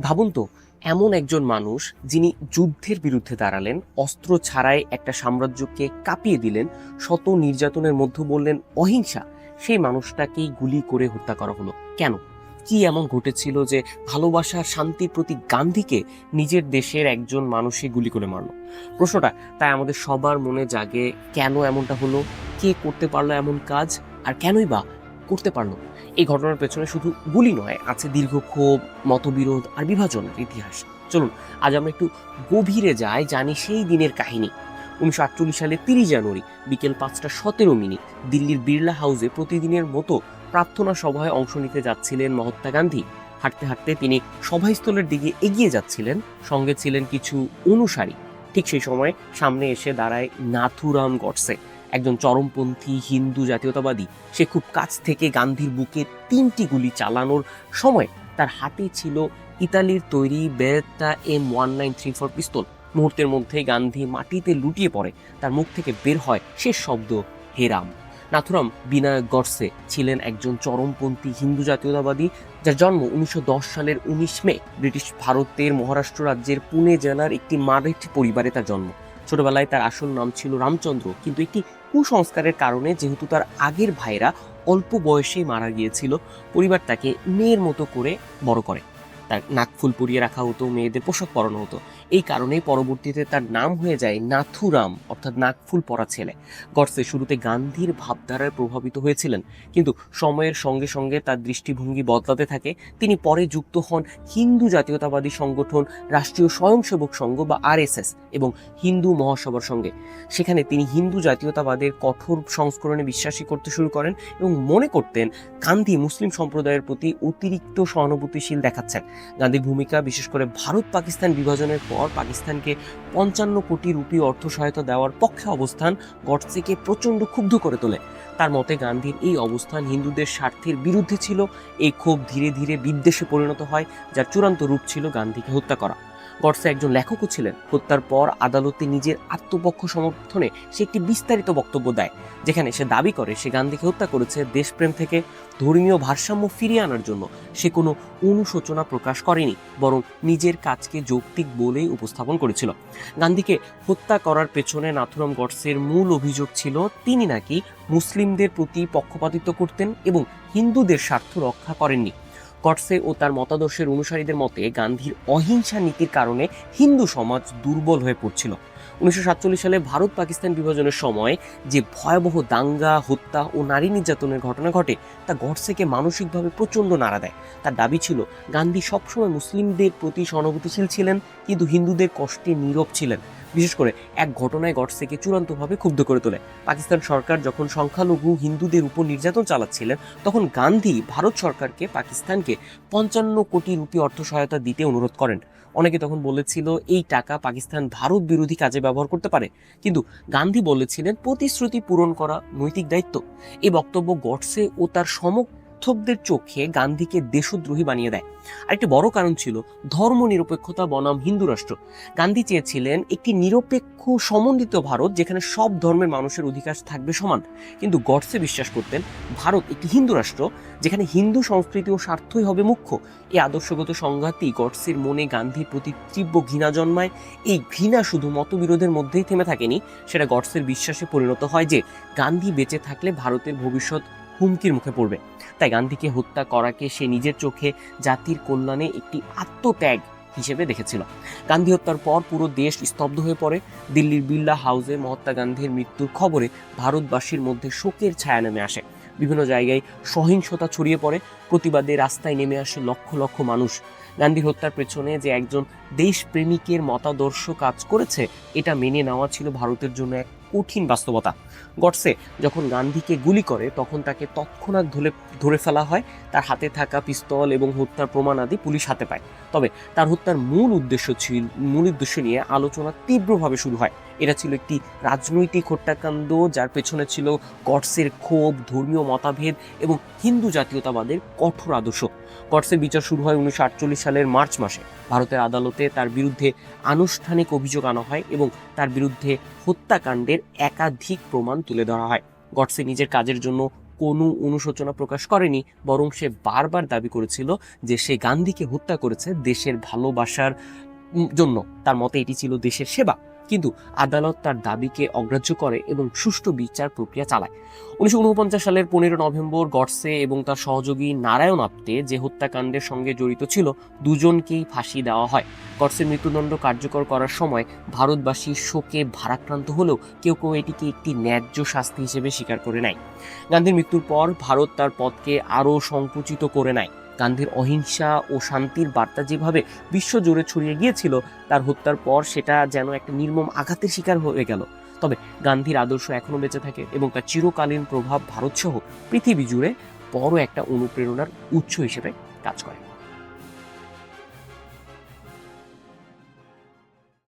ভাবুন তো, এমন একজন মানুষ যিনি যুদ্ধের বিরুদ্ধে দাঁড়ালেন, অস্ত্র ছাড়াই একটা সাম্রাজ্যকে কাঁপিয়ে দিলেন, শত নির্যাতনের মধ্যে বললেন অহিংসা। সেই মানুষটাকেই গুলি করে হত্যা করা হলো। কেন? কি এমন ঘটেছিল যে ভালোবাসার শান্তির প্রতি গান্ধীকে নিজের দেশের একজন মানুষই গুলি করে মারলো? প্রশ্নটা, তাই আমাদের সবার মনে জাগে কেন এমনটা হলো? কে করতে পারল এমন কাজ? আর কেনই বা করতে পারল। এই ঘটনার পেছনে শুধু গুলি নয়, আছে দীর্ঘ ক্ষোভ, মতবিরোধ আর বিভাজনের ইতিহাস। চলুন, আজ আমরা একটু গভীরে যাই, জানি সেই দিনের কাহিনী। উনিশশো আটচল্লিশ সালে তিরিশ জানুয়ারি, বিকেল পাঁচটা সতেরো মিনিট, দিল্লির বিড়লা হাউসে প্রতিদিনের মতো প্রার্থনা সভায় অংশ নিতে যাচ্ছিলেন মহাত্মা গান্ধী। হাঁটতে হাঁটতে তিনি সভাস্থলের দিকে এগিয়ে যাচ্ছিলেন। সঙ্গে ছিলেন কিছু অনুসারী। ঠিক সেই সময় সামনে এসে দাঁড়ায় নাথুরাম গডসে। একজন চরমপন্থী, হিন্দু জাতীয়তাবাদী, সে খুব কাছ থেকে গান্ধীর বুকে তিনটি গুলি চালানোর সময় তার হাতে ছিল ইতালির তৈরি Beretta M one nine three four pistol. মুহূর্তের মধ্যেই গান্ধী মাটিতে লুটিয়ে পড়ে, তার মুখ থেকে বের হয় শেষ শব্দ, হেরাম। নাথুরাম বিনায়ক গডসে ছিলেন একজন চরমপন্থী, হিন্দু জাতীয়তাবাদী, যার জন্ম উনিশশো দশ সালের উনিশ মে। ব্রিটিশ ভারতের মহারাষ্ট্র রাজ্যের পুনে জেলার একটি মারাঠি পরিবারে তার জন্ম। ছোটবেলায় তার আসল নাম ছিল রামচন্দ্র, কিন্তু একটি কুসংস্কারের কারণে যেহেতু তার আগের ভাইরা অল্প বয়সেই মারা গিয়েছিল পরিবার তাকে মেয়ের মতো করে বড় করে। তার নাকফুল পরিয়ে রাখা হতো, মেয়েদের পোশাক পরানো হতো। এই কারণেই পরবর্তীতে তার নাম হয়ে যায় নাথুরাম, অর্থাৎ নাকফুল পরা ছেলে। গডসে শুরুতে গান্ধীর ভাবধারায় প্রভাবিত হয়েছিলেন, কিন্তু সময়ের সঙ্গে সঙ্গে তার দৃষ্টিভঙ্গি বদলাতে থাকে। তিনি পরে যুক্ত হন হিন্দু জাতীয়তাবাদী সংগঠন, রাষ্ট্রীয় স্বয়ংসেবক সংঘ বা আরএসএস এবং হিন্দু মহাসভার সঙ্গে। সেখানে তিনি হিন্দু জাতীয়তাবাদের কঠোর সংস্করণে বিশ্বাসী করতে শুরু করেন এবং মনে করতেন গান্ধী মুসলিম সম্প্রদায়ের প্রতি অতিরিক্ত সহানুভূতিশীল দেখাচ্ছেন। গান্ধীর ভূমিকা, বিশেষ করে ভারত পাকিস্তান বিভাজনের পর পাকিস্তানকে পঞ্চান্ন কোটি রুপি অর্থ সহায়তা দেওয়ার পক্ষে অবস্থান গডসেকে প্রচণ্ড ক্ষুব্ধ করে তোলে। তার মতে, গান্ধীর এই অবস্থান হিন্দুদের স্বার্থের বিরুদ্ধে ছিল। এই ক্ষোভ ধীরে ধীরে বিদ্বেষে পরিণত হয়, যার চূড়ান্ত রূপ ছিল গান্ধীকে হত্যা করা। গডসে একজন লেখকও ছিলেন। হত্যার পর আদালতে নিজের আত্মপক্ষ সমর্থনে সে একটি বিস্তারিত বক্তব্য দেয়, যেখানে সে দাবি করে সে গান্ধীকে হত্যা করেছে দেশপ্রেম থেকে ধর্মীয় ভারসাম্য ফিরিয়ে আনার জন্য। সে কোনো অনুশোচনা প্রকাশ করেনি, বরং নিজের কাজকে যৌক্তিক বলেই উপস্থাপন করেছিল। গান্ধীকে হত্যা করার পেছনে নাথুরাম গডসের মূল অভিযোগ ছিল, তিনি নাকি মুসলিমদের প্রতি পক্ষপাতিত্ব করতেন এবং হিন্দুদের স্বার্থ রক্ষা করেননি। গডসে ও তার মতাদর্শের অনুসারীদের মতে গান্ধীর অহিংসা নীতির কারণে হিন্দু সমাজ দুর্বল হয়ে পড়ছিল। উনিশশো সাতচল্লিশ সালে ভারত পাকিস্তান বিভাজনের সময় যে ভয়াবহ দাঙ্গা, হত্যা ও নারী নির্যাতনের ঘটনা ঘটে, তা গডসেকে মানসিকভাবে প্রচণ্ড নাড়া দেয়। তার দাবি ছিল, গান্ধী সবসময় মুসলিমদের প্রতি সহানুভূতিশীল ছিলেন, কিন্তু হিন্দুদের কষ্টে নীরব ছিলেন। বিশেষ করে এক ঘটনায় গডসেকে চূড়ান্তভাবে ক্ষুব্ধ করে তোলে। পাকিস্তান সরকার যখন সংখ্যালঘু হিন্দুদের উপর নির্যাতন চালাচ্ছিলেন, তখন গান্ধী ভারত সরকারকে পাকিস্তানকে পঞ্চান্ন কোটি রুপি অর্থ সহায়তা দিতে অনুরোধ করেন। অনেকে তখন বলেছিল, এই টাকা পাকিস্তান ভারত বিরোধী কাজে ব্যবহার করতে পারে। কিন্তু গান্ধী বলেছিলেন, প্রতিশ্রুতি পূরণ করা নৈতিক দায়িত্ব। এই বক্তব্য গডসে ও তার সমর্থকদের চোখে গান্ধীকে দেশদ্রোহী বানিয়ে দেয়। আরেকটি বড় কারণ ছিল ধর্ম নিরপেক্ষতা বনাম হিন্দু রাষ্ট্র। গান্ধী চেয়েছিলেন একটি নিরপেক্ষ, সমন্বিত ভারত যেখানে সব ধর্মের মানুষের অধিকার থাকবে সমান। কিন্তু গডসে বিশ্বাস করতেন, ভারত একটি হিন্দু রাষ্ট্র যেখানে হিন্দু সংস্কৃতি ও স্বার্থই হবে মুখ্য। এই আদর্শগত সংঘাতই গডসের মনে গান্ধীর প্রতি তীব্র ঘৃণা জন্মায়। এই ঘৃণা শুধু মতবিরোধের মধ্যেই থেমে থাকেনি, সেটা গডসের বিশ্বাসে পরিণত হয় যে, গান্ধী বেঁচে থাকলে ভারতের ভবিষ্যৎ হুমকির মুখে পড়বে। তাই গান্ধীকে হত্যা করাকে সে নিজের চোখে জাতির কল্যাণে একটি আত্মত্যাগ হিসেবে দেখেছিল। গান্ধী হত্যার পর পুরো দেশ স্তব্ধ হয়ে পড়ে। দিল্লির বিড়লা হাউসে মহাত্মা গান্ধীর মৃত্যুর খবরে ভারতবাসীর মধ্যে শোকের ছায়া নেমে আসে। বিভিন্ন জায়গায় সহিংসতা ছড়িয়ে পড়ে। প্রতিবাদে রাস্তায় নেমে আসে লক্ষ লক্ষ মানুষ। গান্ধীর হত্যার পেছনে যে একজন দেশপ্রেমিকের মতাদর্শ কাজ করেছে, এটা মেনে নেওয়া ছিল ভারতের জন্য এক কঠিন বাস্তবতা। গডসে যখন গান্ধীকে গুলি করে, তখন তাকে তৎক্ষণাৎ ধরে ধরে ফেলা হয়। তার হাতে থাকা পিস্তল এবং হত্যার প্রমাণ আদি পুলিশ হাতে পায়। তবে তার হত্যার মূল উদ্দেশ্য ছিল, মূল উদ্দেশ্য নিয়ে আলোচনা তীব্রভাবে শুরু হয়। এটা ছিল একটি রাজনৈতিক হত্যাকাণ্ড, যার পেছনে ছিল গডসের ক্ষোভ, ধর্মীয় মতাভেদ এবং হিন্দু জাতীয়তাবাদের কঠোর আদর্শ। গডসের বিচার শুরু হয় উনিশশো আটচল্লিশ সালের মার্চ মাসে। ভারতের আদালতে তার বিরুদ্ধে আনুষ্ঠানিক অভিযোগ আনা হয় এবং তার বিরুদ্ধে হত্যাকাণ্ডের একাধিক প্রমাণ তুলে ধরা হয়। গডসে নিজের কাজের জন্য কোনো অনুশোচনা প্রকাশ করেনি, বরং সে বারবার দাবি করেছিল যে সে গান্ধীকে হত্যা করেছে দেশের ভালোবাসার জন্য। তার মতে এটি ছিল দেশের সেবা। কিন্তু আদালত তার দাবিকে অগ্রাহ্য করে এবং সুষ্ঠু বিচার প্রক্রিয়া চালায়। উনিশশো উনপঞ্চাশ সালের পনেরো নভেম্বর গডসে এবং তার সহযোগী নারায়ণ আপ্তে যে হত্যাকাণ্ডের সঙ্গে জড়িত ছিল, দুজনকেই ফাঁসি দেওয়া হয়। গডসের মৃত্যুদণ্ড কার্যকর করার সময় ভারতবাসী শোকে ভারাক্রান্ত হলেও কেউ কেউ এটিকে একটি ন্যায্য শাস্তি হিসেবে স্বীকার করে নেয়। গান্ধীর মৃত্যুর পর ভারত তার পথকে আরও সংকুচিত করে নেয়। গান্ধীর অহিংসা ও শান্তির বার্তা যেভাবে বিশ্বজুড়ে ছড়িয়ে গিয়েছিল, তার হত্যার পর সেটা যেন একটা নির্মম আঘাতের শিকার হয়ে গেল। তবে গান্ধীর আদর্শ এখনও বেঁচে থাকে এবং তার চিরকালীন প্রভাব ভারতসহ পৃথিবী জুড়ে বড় একটা অনুপ্রেরণার উৎস হিসেবে কাজ করে।